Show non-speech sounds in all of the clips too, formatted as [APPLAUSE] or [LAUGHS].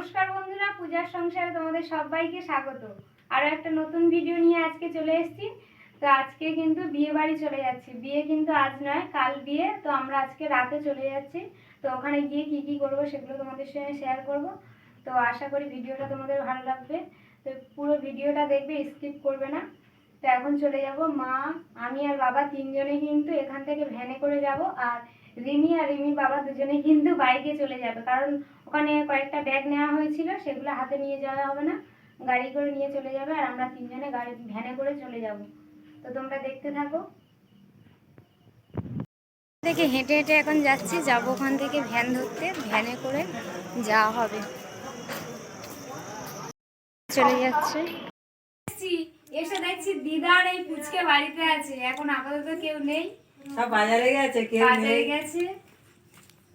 নমস্কার বন্ধুরা, পূজার সংসারে তোমাদের সবাইকে স্বাগত। আরও একটা নতুন ভিডিও নিয়ে আজকে চলে এসেছি। তো আজকে কিন্তু বিয়ে বাড়ি চলে যাচ্ছি। বিয়ে কিন্তু আজ নয়, কাল বিয়ে। তো আমরা আজকে রাতে চলে যাচ্ছি। তো ওখানে গিয়ে কি কি করব সেগুলো তোমাদের সঙ্গে শেয়ার করব। তো আশা করি ভিডিওটা তোমাদের ভালো লাগবে। তো পুরো ভিডিওটা দেখবে স্কিপ করবে না। তো এখন চলে যাব মা, আমি আর বাবা তিনজনে কিন্তু এখান থেকে ভ্যানে করে যাব। আর রিমি আর রিমির বাবা দুজনে কিন্তু বাইকে চলে যাবে। কারণ ওখানে কয়েকটা ব্যাগ নেওয়া হয়েছিল সেগুলো হাতে নিয়ে যাওয়া হবে না। গাড়ি করে নিয়ে চলে যাবে আর আমরা তিনজনে গাড়ি ভ্যানে করে চলে যাব। তো তোমরা দেখতে থাকো। থেকে হেঁটে হেঁটে এখন যাচ্ছি যাব ওখান থেকে ভ্যান ধরতে ভ্যানে করে যাওয়া হবে। চলে যাচ্ছে। এসে দেখছি দিদার এই পুচকে বাড়িতে আছে এখন আপাতত কেউ নেই। সব বাজারে গেছে কেউ বাজারে নেই। গেছে।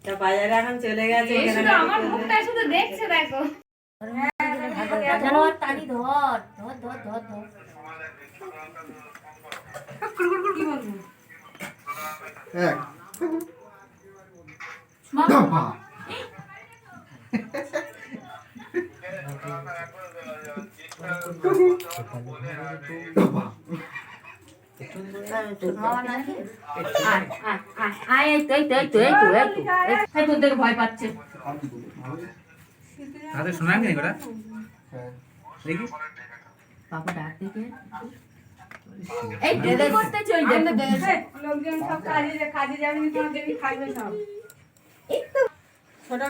তা বাজারে এখন চলে গেছে এই শুধু কেনাকাটি আমার করতে। মুখটা শুধু দেখছে দেখো। জানোয়ার তালি ধর ধর ধর ধর ধর। এক। ধাপা [LAUGHS] দেখি ছোট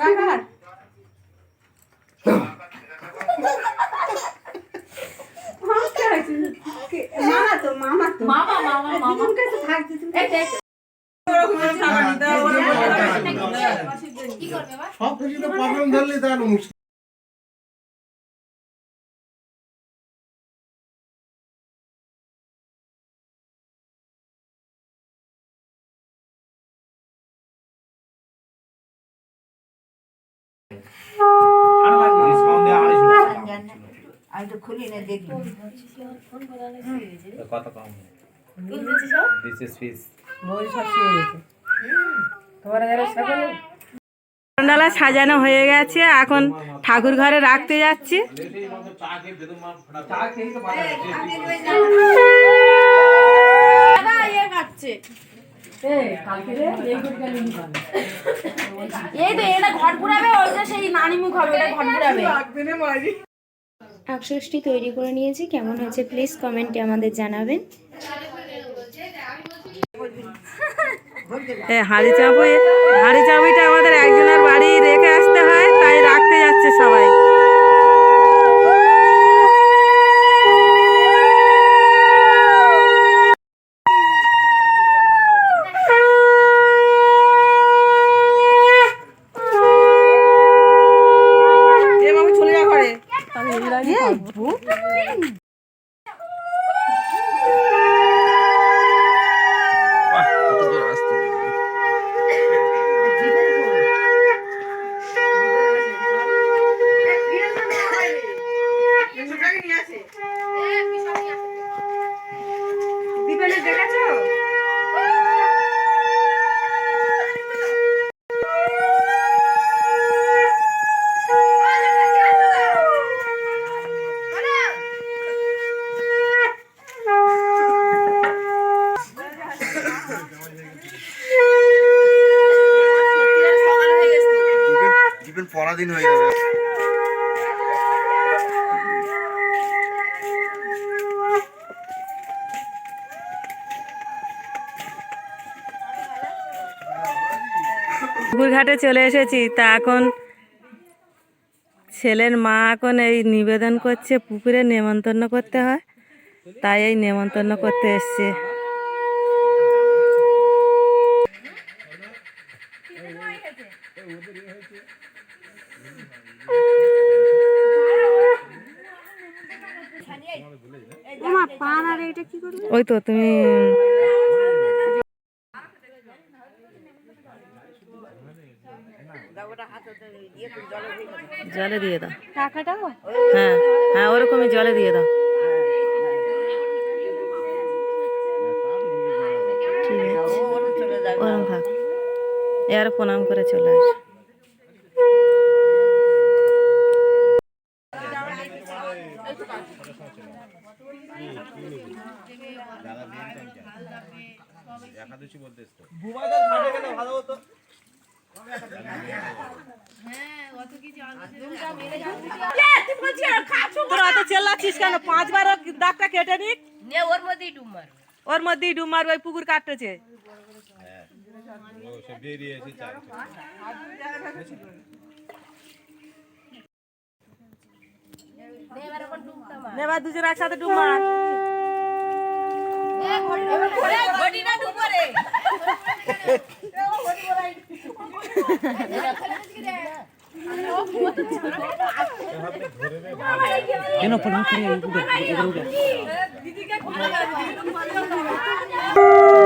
মামা তো মামা তো মামা মামা মামা দেখ সব কিছুতে প্রবলেম ধরলে তার মুশকিল। আমি তো খুলি না দেখি কত কম দিস ফিস বই সব শেষ হয়েছে তোমার ঘরে সকলে সন্ধ্যাবেলা সাজানো হয়ে গেছে এখন ঠাকুর ঘরে রাখতে যাচ্ছি। এই তো এটা ঘর পুরাবে ওইটা সেই নানি মুখ হবে এটা পুরাবে। আকষষ্টি তৈরি করে নিয়েছি। কেমন হয়েছে প্লিজ কমেন্টে আমাদের জানাবেন। হাড়ি চাবুই হাড়ি চাবুইটা আমাদের একজনের বাড়ি রেখে আসতে হয়, তাই রাখতে যাচ্ছে সবাই। 이건 난. পরাধীন হয়ে যাবে। পুকুর ঘাটে চলে এসেছি, তা এখন ছেলের মা এখন এই নিবেদন করছে, পুকুরে নেমন্তন্ন করতে হয়, তাই এই নেমন্তন্ন করতে এসছে। ওই তো তুমি জলে দিয়ে দাও। হ্যাঁ হ্যাঁ ওরকমই জলে দিয়ে দাও। ঠিক আছে ওরম থাক। এর প্রণাম করে চলে আস। একাদশী বলতে এসতো তোরা অত চেল্লাচ্ছিস কেন? পাঁচবার ওর দাগটা কেটে নিক। নে ওর মধ্যেই ডুব মার। ওর মধ্যেই ডুব মারবে ওই পুকুর কাটতেছে। ও সে বেরিয়ে এসে চাই নে এবার এখন ডুবটা মার। এবার দুজন একসাথে ডুব মার। ঘটিটা পড়া রে আরেকটা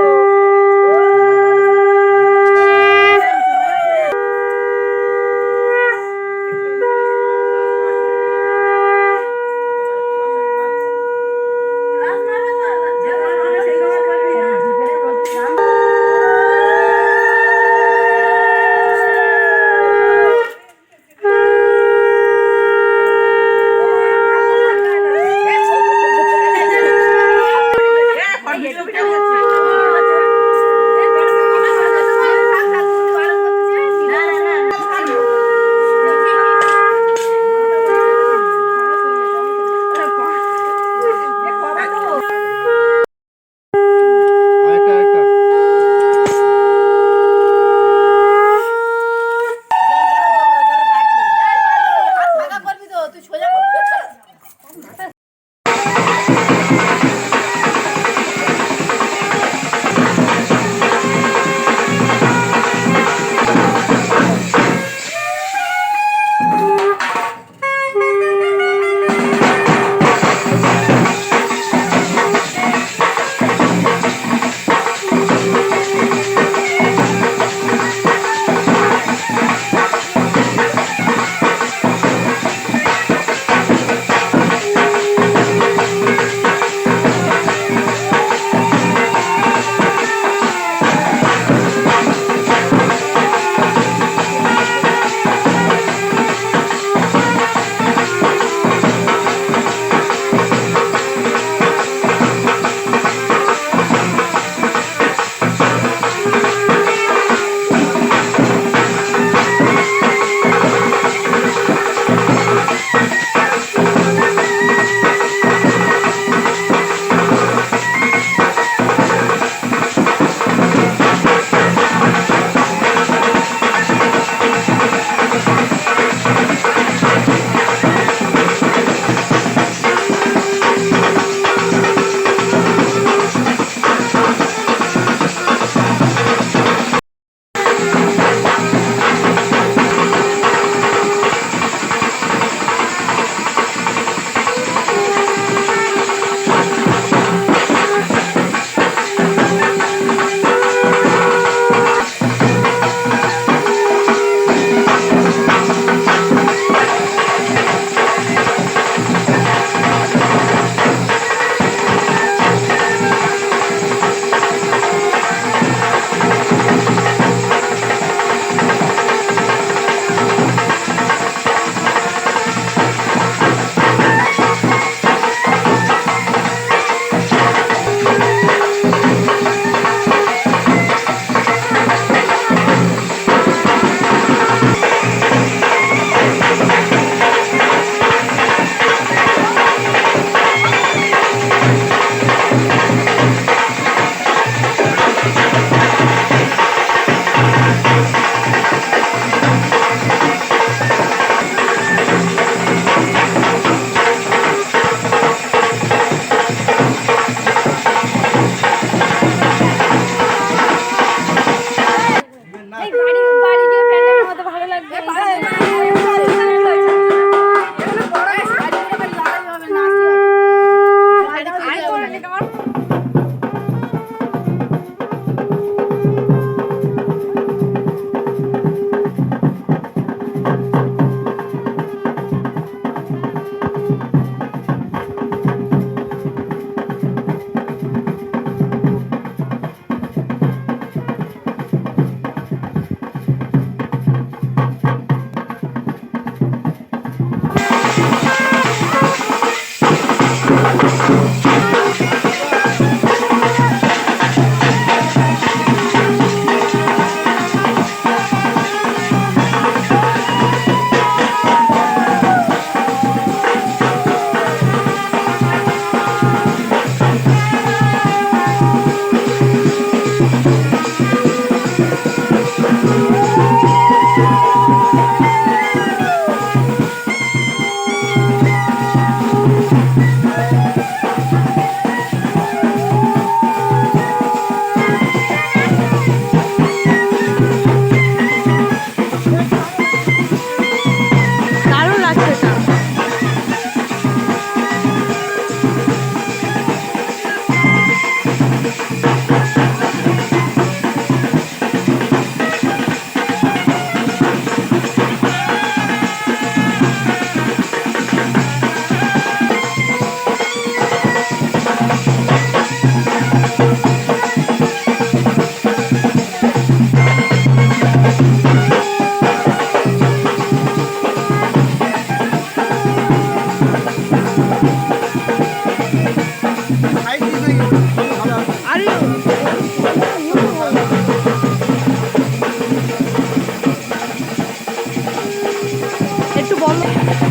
বলো।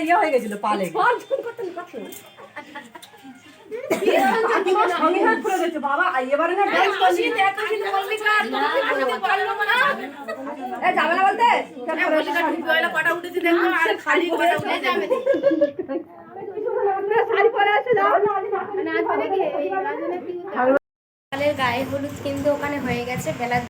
ইয়ে হয়ে গেছিল পালে গায়ে হলুদ কিন্তু ওখানে হয়ে গেছে বেলা